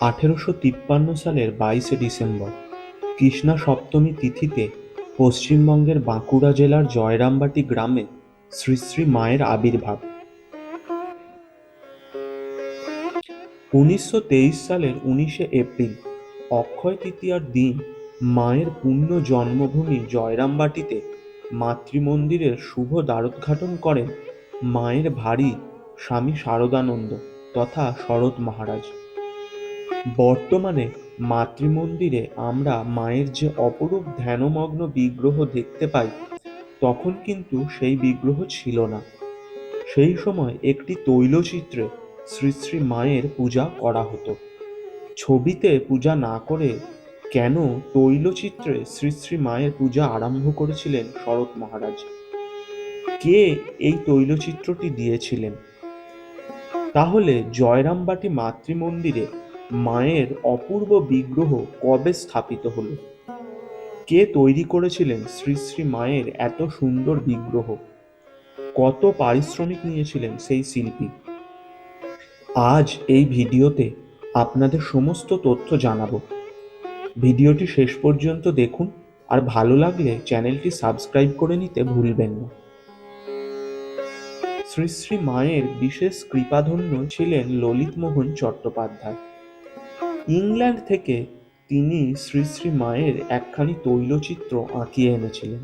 আঠেরোশো তিপ্পান্ন সালের বাইশে ডিসেম্বর, কৃষ্ণা সপ্তমী তিথিতে পশ্চিমবঙ্গের বাঁকুড়া জেলার জয়রামবাটি গ্রামে শ্রী শ্রী মায়ের আবির্ভাব। উনিশশো তেইশ সালের উনিশে এপ্রিল, অক্ষয় তৃতীয়ার দিন মায়ের পুণ্য জন্মভূমি জয়রামবাটিতে মাতৃমন্দিরের শুভ দ্বারোদ্ঘাটন করেন মায়ের ভারী স্বামী শারদানন্দ তথা শরৎ মহারাজ। বর্তমানে মাতৃমন্দিরে আমরা মায়ের যে অপরূপ ধ্যানমগ্ন বিগ্রহ দেখতে পাই, তখন কিন্তু সেই বিগ্রহ ছিল না। সেই সময় একটি তৈলচিত্রে শ্রী শ্রী মায়ের পূজা করা হতো। ছবিতে পূজা না করে কেন তৈলচিত্রে শ্রী শ্রী মায়ের পূজা আরম্ভ করেছিলেন শরৎ মহারাজ? কে এই তৈলচিত্রটি দিয়েছিলেন? তাহলে জয়রামবাটি মাতৃমন্দিরে মায়ের অপূর্ব বিগ্রহ কবে স্থাপিত হলো? কে তৈরি করেছিলেন শ্রী শ্রী মায়ের এত সুন্দর বিগ্রহ? কত পারিশ্রমিক নিয়েছিলেন সেই শিল্পী? আজ এই ভিডিওতে আপনাদের সমস্ত তথ্য জানাব। ভিডিওটি শেষ পর্যন্ত দেখুন আর ভালো লাগলে চ্যানেলটি সাবস্ক্রাইব করে নিতে ভুলবেন না। শ্রী শ্রী মায়ের বিশেষ কৃপাধন্য ছিলেন ললিতমোহন চট্টোপাধ্যায়। ইংল্যান্ড থেকে তিনি শ্রী শ্রী মায়ের একখানি তৈলচিত্র আঁকিয়ে এনেছিলেন।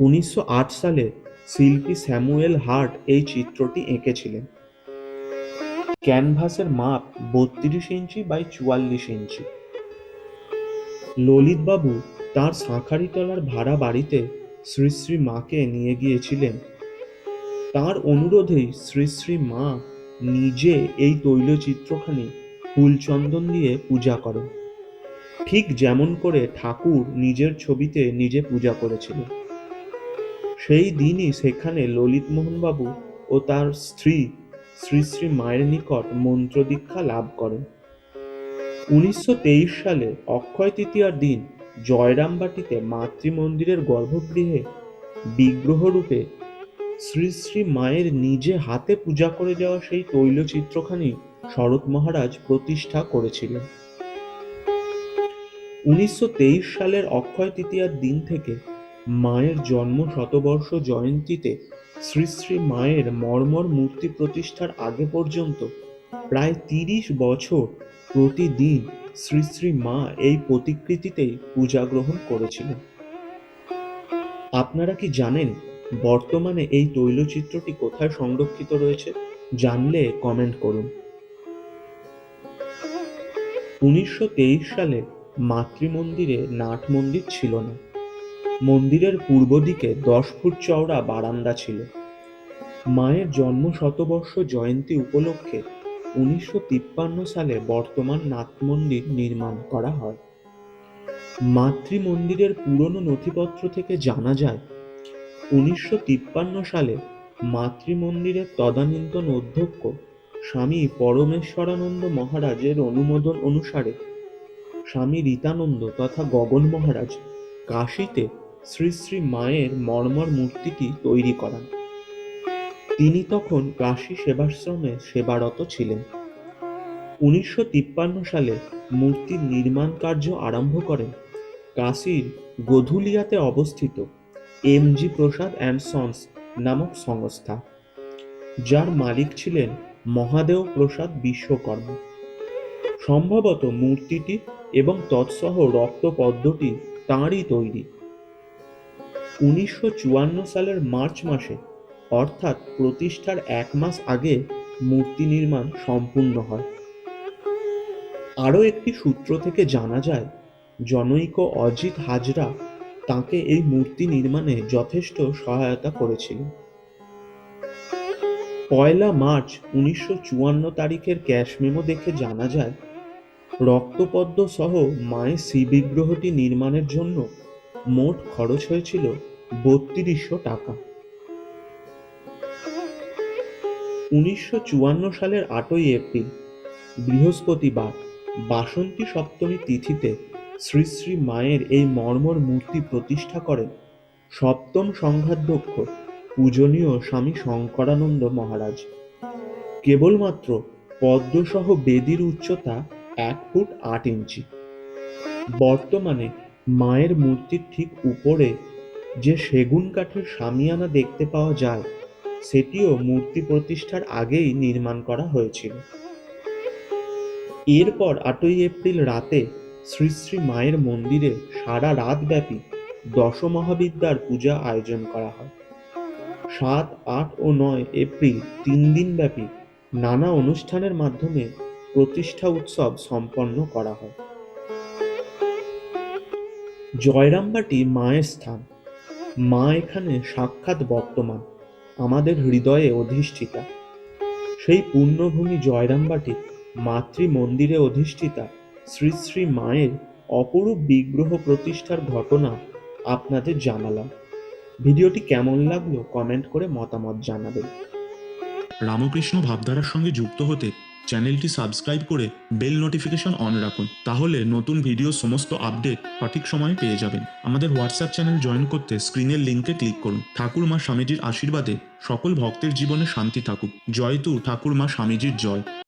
উনিশশো আট সালে শিল্পী স্যামুয়েল হার্ট এই চিত্রটি এঁকেছিলেন। ক্যানভাসের মাপ বত্রিশ ইঞ্চি বাই চুয়াল্লিশ ইঞ্চি। ললিতবাবু তাঁর শাঁখারিতলার ভাড়া বাড়িতে শ্রী শ্রী মাকে নিয়ে গিয়েছিলেন। তার অনুরোধেই শ্রী শ্রী মা নিজে এই তৈলচিত্রখানি ফুলচন্দন দিয়ে পূজা করেন ঠিক যেমন করে ঠাকুর নিজের ছবিতে নিজে পূজা করেছিলেন সেই দিনই সেখানে ললিতমোহনবাবু ও তার স্ত্রী, শ্রী শ্রী মায়ের নিকট মন্ত্র দীক্ষা লাভ করেন। উনিশশো তেইশ সালে অক্ষয় তৃতীয়ার দিন জয়রামবাটিতে মাতৃমন্দিরের গর্ভগৃহে বিগ্রহরূপে শ্রী শ্রী মায়ের নিজে হাতে পূজা করে যাওয়া সেই তৈলচিত্রখানি শরৎ মহারাজ প্রতিষ্ঠা করেছিলেন। উনিশশো তেইশ সালের অক্ষয় তৃতীয়ার দিন থেকে মায়ের জন্ম শতবর্ষ জয়ন্তীতে শ্রী শ্রী মায়ের মর্মর মূর্তি প্রতিষ্ঠার আগে পর্যন্ত প্রায় তিরিশ বছর প্রতিদিন শ্রী শ্রী মা এই প্রতিকৃতিতেই পূজা গ্রহণ করেছিলেন। আপনারা কি জানেন বর্তমানে এই তৈলচিত্রটি কোথায় সংরক্ষিত রয়েছে? জানলে কমেন্ট করুন। উনিশশো তেইশ সালে মাতৃমন্দিরে নাট মন্দির ছিল না। মন্দিরের পূর্ব দিকে দশ ফুট চওড়া বারান্দা ছিল। মায়ের জন্ম শতবর্ষ জয়ন্তী উপলক্ষে উনিশশো তিপ্পান্ন সালে বর্তমান নাট মন্দির নির্মাণ করা হয়। মাতৃ মন্দিরের পুরনো নথিপত্র থেকে জানা যায়, উনিশশো তিপ্পান্ন সালে মাতৃ মন্দিরের তদানীন্তন অধ্যক্ষ স্বামী পরমেশ্বরানন্দ মহারাজের অনুমোদন অনুসারে, স্বামী রীতানন্দ তথা গগন মহারাজ কাশীতে শ্রী শ্রী মায়ের মর্মর মূর্তিটি তৈরি করান। তিনি তখন কাশী সেবাশ্রমে সেবারত ছিলেন। উনিশশো তিপ্পান্ন সালে মূর্তির নির্মাণ কার্য আরম্ভ করেন কাশীর গধুলিয়াতে অবস্থিত M G Prasad and sons নামক সংস্থা, যার মালিক ছিলেন মহাদেও প্রসাদ বিশ্বকর্মা। সম্ভবত মূর্তিটি এবং তৎসহ রক্ত রক্তপদ্মটি তাঁরই তৈরি। উনিশশো চুয়ান্ন সালের মার্চ মাসে, অর্থাৎ প্রতিষ্ঠার এক মাস আগে, মূর্তি নির্মাণ সম্পূর্ণ হয়। আরও একটি সূত্র থেকে জানা যায়, জনৈক অজিত হাজরা তাকে এই মূর্তি নির্মাণে যথেষ্ট সহায়তা করেছিলেন। পয়লা মার্চ উনিশশো চুয়ান্ন তারিখের ক্যাশ মেমো দেখে জানা যায়, রক্তপদ্ম সহ মায়ের শ্রীবিগ্রহটি নির্মাণের জন্য মোট খরচ হয়েছিল বত্রিশশো টাকা। উনিশশো চুয়ান্ন সালের আটই এপ্রিল, বৃহস্পতিবার, বাসন্তী সপ্তমী তিথিতে শ্রী শ্রী মায়ের এই মর্মর মূর্তি প্রতিষ্ঠা করেন সপ্তম সংঘাধ্যক্ষ পূজনীয় স্বামী শঙ্করানন্দ মহারাজ। কেবলমাত্র পদ্মসহ বেদির উচ্চতা এক ফুট আট ইঞ্চি। বর্তমানে মায়ের মূর্তির ঠিক উপরে যে সেগুন কাঠের সামিয়ানা দেখতে পাওয়া যায়, সেটিও মূর্তি প্রতিষ্ঠার আগেই নির্মাণ করা হয়েছিল। এরপর আটই এপ্রিল রাতে শ্রী শ্রী মায়ের মন্দিরে সারা রাত ব্যাপী দশমহাবিদ্যার পূজা আয়োজন করা হয়। সাত, আট ও নয় এপ্রিল তিন দিন ব্যাপী নানা অনুষ্ঠানের মাধ্যমে প্রতিষ্ঠা উৎসব সম্পন্ন করা হয়। জয়রামবাটি মায়ের স্থান। মা এখানে সাক্ষাৎ বর্তমান, আমাদের হৃদয়ে অধিষ্ঠিতা। সেই পুণ্যভূমি জয়রামবাটি মাতৃ মন্দিরে অধিষ্ঠিতা শ্রী শ্রী মায়ের অপরূপ বিগ্রহ প্রতিষ্ঠার ঘটনা আপনাদের জানালাম। ভিডিওটি কেমন লাগল কমেন্ট করে মতামত জানাবেন। রামকৃষ্ণ ভাবধারার সঙ্গে যুক্ত হতে চ্যানেলটি সাবস্ক্রাইব করে বেল নোটিফিকেশন অন রাখুন, তাহলে নতুন ভিডিও সমস্ত আপডেট সঠিক সময়ে পেয়ে যাবেন। আমাদের হোয়াটসঅ্যাপ চ্যানেল জয়েন করতে স্ক্রিনের লিঙ্কে ক্লিক করুন। ঠাকুর মা স্বামীজির আশীর্বাদে সকল ভক্তের জীবনে শান্তি থাকুক। জয় তু ঠাকুর মা স্বামীজির জয়।